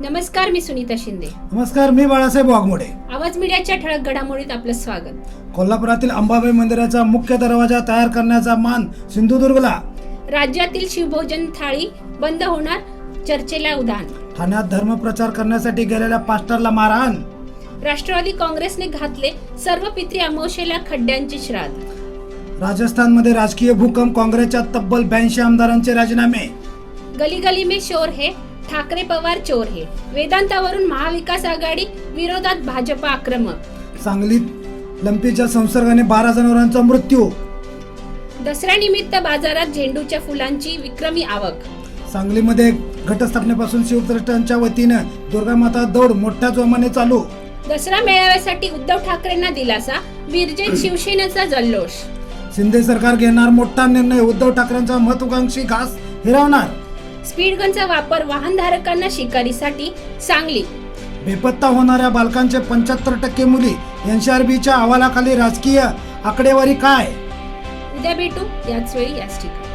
नमस्कार मी सुनीता शिंदे. नमस्कार मी बाळासाहेब वाघमोडे. आवाज मीडियाच्या ठळक घडामोडीत आपलं स्वागत. कोल्हापुरातील अंबाबाई मंदिराचा मुख्य दरवाजा तयार करण्याचा मान सिंधुदुर्गला. राज्यातील शिवभोजन थाळी बंद होणार चर्चेला उधाण. ठाण्यात धर्मप्रचार करण्यासाठी गेलेल्या पास्टरला मारहाण. राष्ट्रवादी काँग्रेसने घातले सर्व पित्री अमावशेला खड्ड्यांचे श्राद्ध. राजस्थानमध्ये राजकीय भूकंप काँग्रेसच्या तब्बल ब्याऐंशी आमदारांचे राजीनामे. गली गली में शोर है ठाकरे पवार चोर है. वेदांतावरून महाविकास आघाडी विरोधात भाजप आक्रमक. सांगलीत लंपीच्या संसर्गाने बारा जनावरांचा मृत्यू. दसऱ्यानिमित्त बाजारात झेंडूच्या फुलांची विक्रमी आवक. सांगलीमध्ये घटस्थापनेपासून शिवट्रस्टांच्या वतीनं दुर्गामाता दौड मोठ्या जोमाने चालू. दसरा मेळाव्यासाठी उद्धव ठाकरेंना दिलासा विरजेत शिवसेनेचा जल्लोष. शिंदे सरकार घेणार मोठा निर्णय उद्धव ठाकरेंचा महत्वाकांक्षी घास हिरावणार. स्पीड गनचा वापर वाहनधारकांना शिकारीसाठी सांगली. बेपत्ता होणाऱ्या बालकांचे पंच्याहत्तर टक्के मुली एनसीआरबीच्या अहवालाखाली राजकीय आकडेवारी काय? उद्या भेटू. याच वेळी याच ठिकाणी.